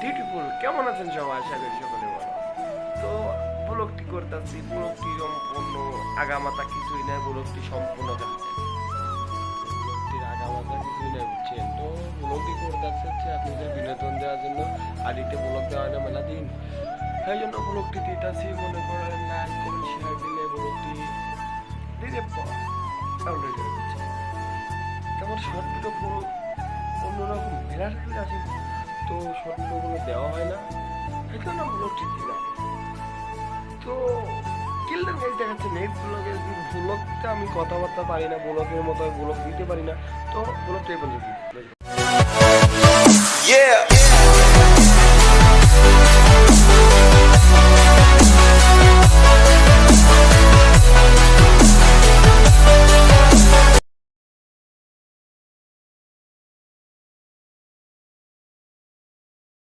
Beautiful কেমন আছেন সবাই? আশা করি সকলে ভালো তো ব্লগটি করতেছি, ব্লগটি সম্পূর্ণ আগামাতা কিছুই নাই, ব্লগটি সম্পূর্ণ ব্লগটির আগামাতা কিছুই তো হচ্ছে আপনাদের বিনোদন দেওয়ার জন্য। ব্লগ দেওয়া হয় না মেলা দিন। জন্য দিতেছি, মনে অন্যরকম তো স্বপ্নগুলো দেওয়া হয় না। এই জন্য ব্লগটি দিলাম। তো কিলদের গাইজ দেখাচ্ছে। নেক্সট ব্লগে ব্লগটা আমি কথাবার্তা পারি না ব্লগের মতো ব্লগ দিতে পারি না। তো ব্লগটা এই পর্যন্ত